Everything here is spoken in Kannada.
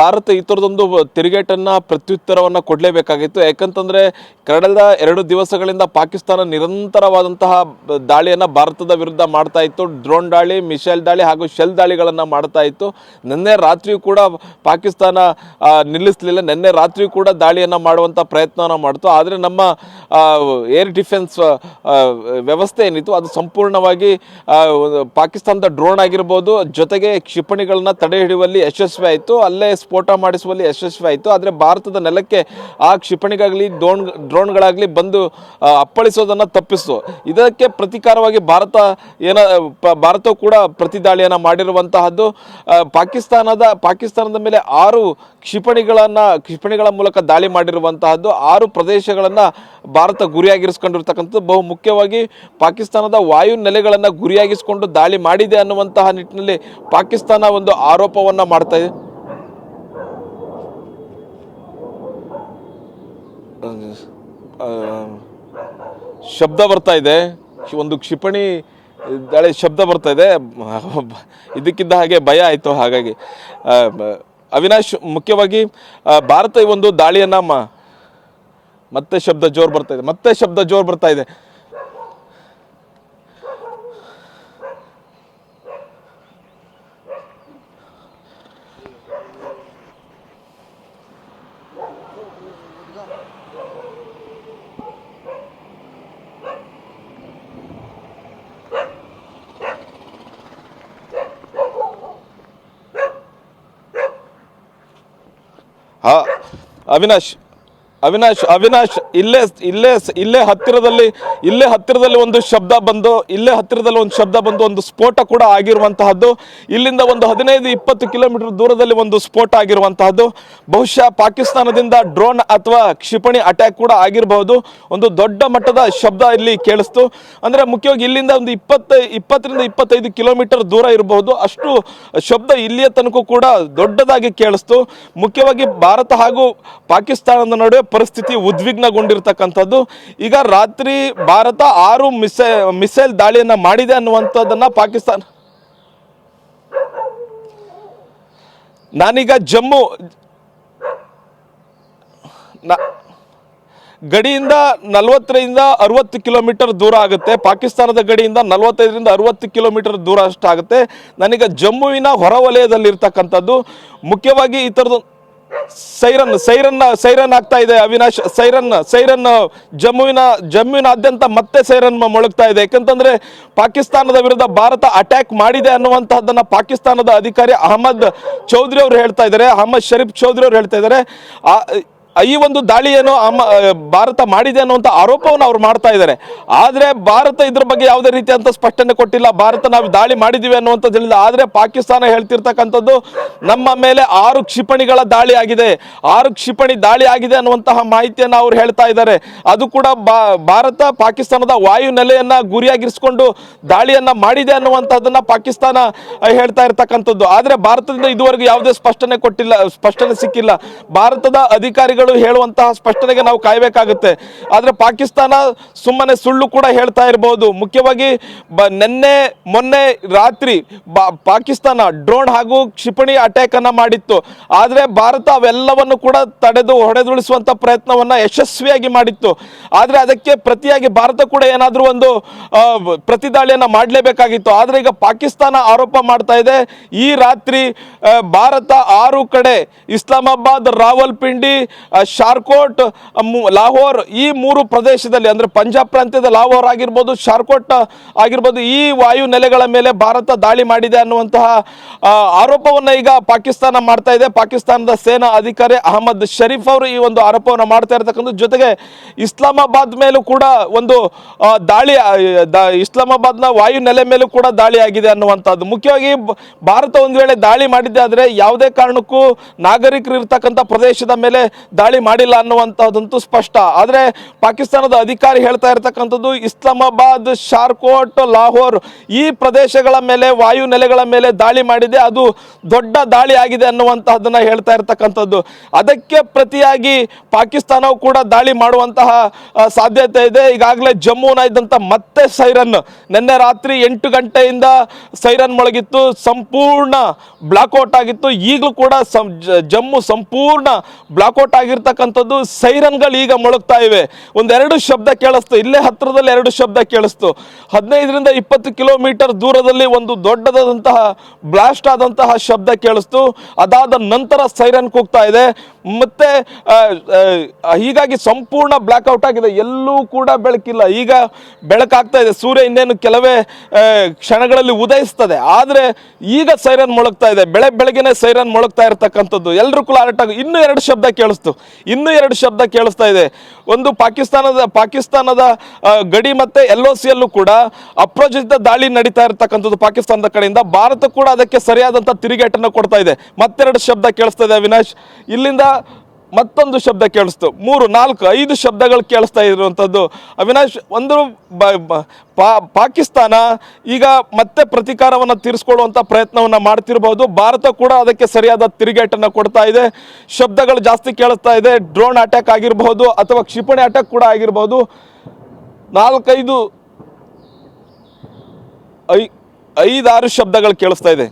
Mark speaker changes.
Speaker 1: ಭಾರತ ಈ ಥರದೊಂದು ತಿರುಗೇಟನ್ನ, ಪ್ರತ್ಯುತ್ತರವನ್ನು ಕೊಡಲೇಬೇಕಾಗಿತ್ತು. ಯಾಕಂತಂದ್ರೆ, ಕಳೆದ ಎರಡು ದಿವಸಗಳಿಂದ ಪಾಕಿಸ್ತಾನ ನಿರಂತರವಾದಂತಹ ದಾಳಿಯನ್ನು ಭಾರತದ ವಿರುದ್ಧ ಮಾಡ್ತಾ ಇತ್ತು. ಡ್ರೋನ್ ದಾಳಿ, ಮಿಸೈಲ್ ದಾಳಿ ಹಾಗೂ ಶೆಲ್ ದಾಳಿಗಳನ್ನು ಮಾಡ್ತಾ ಇತ್ತು. ನಿನ್ನೆ ರಾತ್ರಿಯೂ ಕೂಡ ಪಾಕಿಸ್ತಾನ ನಿಲ್ಲಿಸಲಿಲ್ಲ. ನಿನ್ನೆ ರಾತ್ರಿಯೂ ಕೂಡ ದಾಳಿಯನ್ನು ಮಾಡುವಂಥ ಪ್ರಯತ್ನವನ್ನು ಮಾಡ್ತು. ಆದರೆ ನಮ್ಮ ಏರ್ ಡಿಫೆನ್ಸ್ ವ್ಯವಸ್ಥೆ ಏನಿತ್ತು, ಅದು ಸಂಪೂರ್ಣವಾಗಿ ಪಾಕಿಸ್ತಾನದ ಡ್ರೋನ್ ಆಗಿರ್ಬೋದು, ಜೊತೆಗೆ ಕ್ಷಿಪಣಿಗಳನ್ನ ತಡೆ ಹಿಡಿಯುವಲ್ಲಿ ಯಶಸ್ವಿ ಆಯಿತು. ಅಲ್ಲೇ ಸ್ಫೋಟ ಮಾಡಿಸುವಲ್ಲಿ ಯಶಸ್ವಿ ಆಯಿತು. ಆದರೆ ಭಾರತದ ನೆಲಕ್ಕೆ ಆ ಕ್ಷಿಪಣಿಗಾಗಲಿ ಡ್ರೋನ್ ಡ್ರೋನ್ಗಳಾಗಲಿ ಬಂದು ಅಪ್ಪಳಿಸೋದನ್ನು ತಪ್ಪಿಸ್ತು. ಇದಕ್ಕೆ ಪ್ರತಿಕಾರವಾಗಿ ಭಾರತ ಏನ, ಪ- ಭಾರತ ಕೂಡ ಪ್ರತಿದಾಳಿಯನ್ನು ಮಾಡಿರುವಂತಹದ್ದು. ಪಾಕಿಸ್ತಾನದ ಪಾಕಿಸ್ತಾನದ ಮೇಲೆ ಆರು ಕ್ಷಿಪಣಿಗಳನ್ನು, ಕ್ಷಿಪಣಿಗಳ ಮೂಲಕ ದಾಳಿ ಮಾಡಿರುವಂತಹದ್ದು. ಆರು ಪ್ರದೇಶಗಳನ್ನು ಭಾರತ ಗುರಿಯಾಗಿರಿಸ್ಕೊಂಡಿರ್ತಕ್ಕಂಥದ್ದು. ಬಹು ಮುಖ್ಯವಾಗಿ ಪಾಕಿಸ್ತಾನದ ವಾಯು ನೆಲೆಗಳನ್ನು ಗುರಿಯಾಗಿಸಿಕೊಂಡು ದಾಳಿ ಮಾಡಿದೆ ಅನ್ನುವಂತಹ ನಿಟ್ಟಿನಲ್ಲಿ ಪಾಕಿಸ್ತಾನ ಒಂದು ಆರೋಪವನ್ನು ಮಾಡ್ತಾ ಇದೆ. ಶಬ್ದ ಬರ್ತಾ ಇದೆ. ಒಂದು ಕ್ಷಿಪಣಿ, ದಾಳಿ ಶಬ್ದ ಬರ್ತಾ ಇದೆ. ಇದಕ್ಕಿದ್ದ ಹಾಗೆ ಭಯ ಆಯಿತು. ಹಾಗಾಗಿ ಅವಿನಾಶ್, ಮುಖ್ಯವಾಗಿ ಭಾರತ ಒಂದು ದಾಳಿಯನ್ನು ಮತ್ತೆ ಶಬ್ದ ಜೋರು ಬರ್ತಾ ಇದೆ. ಮತ್ತೆ ಶಬ್ದ ಜೋರು ಬರ್ತಾ ಇದೆ. ಅವಿನಾಶ್ ಅವಿನಾಶ್ ಅವಿನಾಶ್, ಇಲ್ಲೇ ಇಲ್ಲೇ ಇಲ್ಲೇ ಹತ್ತಿರದಲ್ಲಿ ಇಲ್ಲೇ ಹತ್ತಿರದಲ್ಲಿ ಒಂದು ಶಬ್ದ ಬಂದು, ಇಲ್ಲೇ ಹತ್ತಿರದಲ್ಲಿ ಒಂದು ಶಬ್ದ ಬಂದು, ಒಂದು ಸ್ಫೋಟ ಕೂಡ ಆಗಿರುವಂತಹದ್ದು. ಇಲ್ಲಿಂದ ಒಂದು ಹದಿನೈದು, ಇಪ್ಪತ್ತು ಕಿಲೋಮೀಟರ್ ದೂರದಲ್ಲಿ ಒಂದು ಸ್ಫೋಟ ಆಗಿರುವಂತಹದ್ದು. ಬಹುಶಃ ಪಾಕಿಸ್ತಾನದಿಂದ ಡ್ರೋನ್ ಅಥವಾ ಕ್ಷಿಪಣಿ ಅಟ್ಯಾಕ್ ಕೂಡ ಆಗಿರಬಹುದು. ಒಂದು ದೊಡ್ಡ ಮಟ್ಟದ ಶಬ್ದ ಇಲ್ಲಿ ಕೇಳಿಸ್ತು. ಅಂದ್ರೆ ಮುಖ್ಯವಾಗಿ ಇಲ್ಲಿಂದ ಒಂದು ಇಪ್ಪತ್ತು, ಇಪ್ಪತ್ತರಿಂದ ಇಪ್ಪತ್ತೈದು ಕಿಲೋಮೀಟರ್ ದೂರ ಇರಬಹುದು. ಅಷ್ಟು ಶಬ್ದ ಇಲ್ಲಿಯ ತನಕ ಕೂಡ ದೊಡ್ಡದಾಗಿ ಕೇಳಿಸ್ತು. ಮುಖ್ಯವಾಗಿ ಭಾರತ ಹಾಗೂ ಪಾಕಿಸ್ತಾನದ ನಡುವೆ ಪರಿಸ್ಥಿತಿ ಉದ್ವಿಗ್ನಗೊಂಡಿರ್ತಕ್ಕಂಥದ್ದು. ಈಗ ರಾತ್ರಿ ಭಾರತ ಆರು ಮಿಸೈ, ಮಿಸೈಲ್ ದಾಳಿಯನ್ನ ಮಾಡಿದೆ ಅನ್ನುವಂಥದ್ದನ್ನು ಪಾಕಿಸ್ತಾನ ನಾನೀಗ ಜಮ್ಮು ಗಡಿಯಿಂದ ನಲವತ್ತರಿಂದ ಅರವತ್ತು ಕಿಲೋಮೀಟರ್ ದೂರ ಆಗುತ್ತೆ. ಪಾಕಿಸ್ತಾನದ ಗಡಿಯಿಂದ ನಲವತ್ತೈದರಿಂದ ಅರವತ್ತು ಕಿಲೋಮೀಟರ್ ದೂರ ಅಷ್ಟಾಗುತ್ತೆ ನನಗೆ ಜಮ್ಮುವಿನ ಹೊರವಲಯದಲ್ಲಿರ್ತಕ್ಕಂಥದ್ದು. ಮುಖ್ಯವಾಗಿ ಈ ಥರದ್ದು ಸೈರನ್ ಸೈರನ್ ಸೈರನ್ ಆಗ್ತಾ ಇದೆ ಅವಿನಾಶ್. ಸೈರನ್ ಸೈರನ್ ಜಮ್ಮುವಿನ, ಜಮ್ಮುವಿನಾದ್ಯಂತ ಮತ್ತೆ ಸೈರನ್ ಮೊಳಗ್ತಾ ಇದೆ. ಯಾಕಂತಂದ್ರೆ ಪಾಕಿಸ್ತಾನದ ವಿರುದ್ಧ ಭಾರತ ಅಟ್ಯಾಕ್ ಮಾಡಿದೆ ಅನ್ನುವಂತಹದ್ದನ್ನ ಪಾಕಿಸ್ತಾನದ ಅಧಿಕಾರಿ ಅಹಮದ್ ಚೌಧರಿ ಅವರು ಹೇಳ್ತಾ ಇದ್ದಾರೆ. ಅಹಮದ್ ಶರೀಫ್ ಚೌಧರಿ ಅವರು ಹೇಳ್ತಾ ಇದ್ದಾರೆ. ಈ ಒಂದು ದಾಳಿಯನ್ನು ಭಾರತ ಮಾಡಿದೆ ಅನ್ನುವಂಥ ಆರೋಪವನ್ನು ಅವ್ರು ಮಾಡ್ತಾ ಇದ್ದಾರೆ. ಆದರೆ ಭಾರತ ಇದ್ರ ಬಗ್ಗೆ ಯಾವುದೇ ರೀತಿಯಂತ ಸ್ಪಷ್ಟನೆ ಕೊಟ್ಟಿಲ್ಲ. ಭಾರತ ನಾವು ದಾಳಿ ಮಾಡಿದ್ದೀವಿ ಅನ್ನುವಂಥದ್ದು ಹೇಳಿಲ್ಲ ಆದರೆ ಪಾಕಿಸ್ತಾನ ಹೇಳ್ತಿರ್ತಕ್ಕಂಥದ್ದು ನಮ್ಮ ಮೇಲೆ ಆರು ಕ್ಷಿಪಣಿಗಳ ದಾಳಿ ಆಗಿದೆ. ಆರು ಕ್ಷಿಪಣಿ ದಾಳಿ ಆಗಿದೆ ಅನ್ನುವಂತಹ ಮಾಹಿತಿಯನ್ನು ಅವ್ರು ಹೇಳ್ತಾ ಇದ್ದಾರೆ. ಅದು ಕೂಡ ಭಾರತ ಪಾಕಿಸ್ತಾನದ ವಾಯು ನೆಲೆಯನ್ನು ಗುರಿಯಾಗಿರಿಸಿಕೊಂಡು ದಾಳಿಯನ್ನು ಮಾಡಿದೆ ಅನ್ನುವಂಥದ್ದನ್ನು ಪಾಕಿಸ್ತಾನ ಹೇಳ್ತಾ ಇರ್ತಕ್ಕಂಥದ್ದು. ಆದರೆ ಭಾರತದಿಂದ ಇದುವರೆಗೂ ಯಾವುದೇ ಸ್ಪಷ್ಟನೆ ಕೊಟ್ಟಿಲ್ಲ, ಸ್ಪಷ್ಟನೆ ಸಿಕ್ಕಿಲ್ಲ. ಭಾರತದ ಅಧಿಕಾರಿಗಳು ಹೇಳುವಂತಹ ಸ್ಪಷ್ಟನೆಗೆ ನಾವು ಕಾಯಬೇಕಾಗುತ್ತೆ. ಆದರೆ ಪಾಕಿಸ್ತಾನ ಸುಮ್ಮನೆ ಸುಳ್ಳು ಕೂಡ ಹೇಳ್ತಾ ಇರಬಹುದು ಮುಖ್ಯವಾಗಿ ಬ, ನಿನ್ನೆ, ಮೊನ್ನೆ ರಾತ್ರಿ ಬಾ, ಪಾಕಿಸ್ತಾನ ಡ್ರೋನ್ ಹಾಗೂ ಕ್ಷಿಪಣಿ ಅಟ್ಯಾಕ್ ಅನ್ನ ಮಾಡಿತ್ತು. ಆದರೆ ಭಾರತ ಅವೆಲ್ಲವನ್ನು ಕೂಡ ತಡೆದು ಹೊಡೆದುಳಿಸುವಂಥ ಪ್ರಯತ್ನವನ್ನ ಯಶಸ್ವಿಯಾಗಿ ಮಾಡಿತ್ತು. ಆದರೆ ಅದಕ್ಕೆ ಪ್ರತಿಯಾಗಿ ಭಾರತ ಕೂಡ ಏನಾದರೂ ಒಂದು ಪ್ರತಿದಾಳಿಯನ್ನು ಮಾಡಲೇಬೇಕಾಗಿತ್ತು. ಆದರೆ ಈಗ ಪಾಕಿಸ್ತಾನ ಆರೋಪ ಮಾಡ್ತಾ ಇದೆ. ಈ ರಾತ್ರಿ ಭಾರತ ಆರು ಕಡೆ ಇಸ್ಲಾಮಾಬಾದ್, ರಾವಲ್ಪಿಂಡಿ ಶಾರ್ಕೋಟ್ ಲಾಹೋರ್ ಈ ಮೂರು ಪ್ರದೇಶದಲ್ಲಿ ಅಂದ್ರೆ ಪಂಜಾಬ್ ಪ್ರಾಂತ್ಯದ ಲಾಹೋರ್ ಆಗಿರ್ಬೋದು, ಶಾರ್ಕೋಟ್ ಆಗಿರ್ಬೋದು, ಈ ವಾಯು ನೆಲೆಗಳ ಮೇಲೆ ಭಾರತ ದಾಳಿ ಮಾಡಿದೆ ಅನ್ನುವಂತಹ ಆರೋಪವನ್ನು ಈಗ ಪಾಕಿಸ್ತಾನ ಮಾಡ್ತಾ ಇದೆ. ಪಾಕಿಸ್ತಾನದ ಸೇನಾ ಅಧಿಕಾರಿ ಅಹಮದ್ ಶರೀಫ್ ಅವರು ಈ ಒಂದು ಆರೋಪವನ್ನು ಮಾಡ್ತಾ ಇರತಕ್ಕಂಥ ಜೊತೆಗೆ ಇಸ್ಲಾಮಾಬಾದ್ ಮೇಲೂ ಕೂಡ ಒಂದು ದಾಳಿ ಇಸ್ಲಾಮಾಬಾದ್ನ ವಾಯು ನೆಲೆ ಮೇಲೂ ಕೂಡ ದಾಳಿ ಆಗಿದೆ ಅನ್ನುವಂಥದ್ದು. ಮುಖ್ಯವಾಗಿ ಭಾರತ ಒಂದು ವೇಳೆ ದಾಳಿ ಮಾಡಿದ್ದೆ ಆದರೆ ಯಾವುದೇ ಕಾರಣಕ್ಕೂ ನಾಗರಿಕರು ಇರ್ತಕ್ಕಂಥ ಪ್ರದೇಶದ ಮೇಲೆ ದಾಳಿ ಮಾಡಿಲ್ಲ ಅನ್ನುವಂಥದ್ದಂತೂ ಸ್ಪಷ್ಟ. ಆದರೆ ಪಾಕಿಸ್ತಾನದ ಅಧಿಕಾರಿ ಹೇಳ್ತಾ ಇರತಕ್ಕಂಥದ್ದು ಇಸ್ಲಾಮಾಬಾದ್, ಶಾರ್ಕೋಟ್, ಲಾಹೋರ್ ಈ ಪ್ರದೇಶಗಳ ಮೇಲೆ, ವಾಯು ನೆಲೆಗಳ ಮೇಲೆ ದಾಳಿ ಮಾಡಿದೆ. ಅದು ದೊಡ್ಡ ದಾಳಿ ಆಗಿದೆ ಅನ್ನುವಂತಹದನ್ನ ಹೇಳ್ತಾ ಇರತಕ್ಕಂಥದ್ದು. ಅದಕ್ಕೆ ಪ್ರತಿಯಾಗಿ ಪಾಕಿಸ್ತಾನವು ಕೂಡ ದಾಳಿ ಮಾಡುವಂತಹ ಸಾಧ್ಯತೆ ಇದೆ. ಈಗಾಗಲೇ ಜಮ್ಮುನ ಇದ್ದಂಥ ಮತ್ತೆ ಸೈರನ್. ನಿನ್ನೆ ರಾತ್ರಿ ಎಂಟು ಗಂಟೆಯಿಂದ ಸೈರನ್ ಮೊಳಗಿತ್ತು. ಸಂಪೂರ್ಣ ಬ್ಲಾಕ್ಔಟ್ ಆಗಿತ್ತು. ಈಗಲೂ ಕೂಡ ಜಮ್ಮು ಸಂಪೂರ್ಣ ಬ್ಲಾಕ್ಔಟ್ ಆಗಿರ್ತಕ್ಕಂಥದ್ದು ಸೈರನ್ಗಳು ಈಗ ಮೊಳಗ್ತಾ ಇವೆ. ಒಂದೆರಡು ಶಬ್ದ ಕೇಳಿಸ್ತು, ಇಲ್ಲೇ ಹತ್ತಿರದಲ್ಲಿ ಎರಡು ಶಬ್ದ ಕೇಳಿಸ್ತು. ಹದಿನೈದರಿಂದ ಇಪ್ಪತ್ತು ಕಿಲೋಮೀಟರ್ ದೂರದಲ್ಲಿ ಒಂದು ದೊಡ್ಡದಾದಂತಹ ಬ್ಲಾಸ್ಟ್ ಆದಂತಹ ಶಬ್ದ ಕೇಳಿಸ್ತು. ಅದಾದ ನಂತರ ಸೈರನ್ ಕೂಗ್ತಾ ಇದೆ. ಮತ್ತೆ ಹೀಗಾಗಿ ಸಂಪೂರ್ಣ ಬ್ಲಾಕ್ಔಟ್ ಆಗಿದೆ. ಎಲ್ಲೂ ಕೂಡ ಬೆಳಕಿಲ್ಲ. ಈಗ ಬೆಳಕಾಗ್ತಾ ಇದೆ. ಸೂರ್ಯ ಇನ್ನೇನು ಕೆಲವೇ ಕ್ಷಣಗಳಲ್ಲಿ ಉದಯಿಸ್ತದೆ. ಆದರೆ ಈಗ ಸೈರನ್ ಮೊಳಗ್ತಾ ಇದೆ. ಬೆಳೆ ಬೆಳಗ್ಗೆನೆ ಸೈರನ್ ಮೊಳಗ್ತಾ ಇರತಕ್ಕಂಥದ್ದು. ಎಲ್ಲರೂ ಕೂಡ ಅಲರ್ಟ್ ಆಗಿ ಇನ್ನೂ ಎರಡು ಶಬ್ದ ಕೇಳಿಸ್ತು. ಇನ್ನೂ ಎರಡು ಶಬ್ದ ಕೇಳಿಸ್ತಾ ಇದೆ. ಒಂದು ಪಾಕಿಸ್ತಾನದ ಪಾಕಿಸ್ತಾನದ ಗಡಿ ಮತ್ತೆ ಎಲ್ ಒ ಸಿಯಲ್ಲೂ ಕೂಡ ಅಪ್ರೋಚಿತ ದಾಳಿ ನಡೀತಾ ಇರತಕ್ಕಂಥದ್ದು ಪಾಕಿಸ್ತಾನದ ಕಡೆಯಿಂದ. ಭಾರತ ಕೂಡ ಅದಕ್ಕೆ ಸರಿಯಾದಂಥ ತಿರುಗೇಟನ್ನು ಕೊಡ್ತಾ ಇದೆ. ಮತ್ತೆರಡು ಶಬ್ದ ಕೇಳಿಸ್ತಾ ಇದೆ ಅವಿನಾಶ್. ಇಲ್ಲಿಂದ ಮತ್ತೊಂದು ಶಬ್ದ ಕೇಳಿಸ್ತು. ಮೂರು, ನಾಲ್ಕು, ಐದು ಶಬ್ದಗಳು ಕೇಳಿಸ್ತಾ ಇರುವಂಥದ್ದು. ಅವಿನಾಶ್, ಒಂದು ಪಾಕಿಸ್ತಾನ ಈಗ ಮತ್ತೆ ಪ್ರತೀಕಾರವನ್ನು ತೀರಿಸ್ಕೊಳ್ಳುವಂಥ ಪ್ರಯತ್ನವನ್ನು ಮಾಡ್ತಿರ್ಬೋದು. ಭಾರತ ಕೂಡ ಅದಕ್ಕೆ ಸರಿಯಾದ ತಿರುಗೇಟನ್ನು ಕೊಡ್ತಾ ಇದೆ. ಶಬ್ದಗಳು ಜಾಸ್ತಿ ಕೇಳಿಸ್ತಾ ಇದೆ. ಡ್ರೋನ್ ಅಟ್ಯಾಕ್ ಆಗಿರಬಹುದು ಅಥವಾ ಕ್ಷಿಪಣಿ ಅಟ್ಯಾಕ್ ಕೂಡ ಆಗಿರಬಹುದು ನಾಲ್ಕೈದು, ಐ, ಐದಾರು ಶಬ್ದಗಳು ಕೇಳಿಸ್ತಾ ಇದೆ.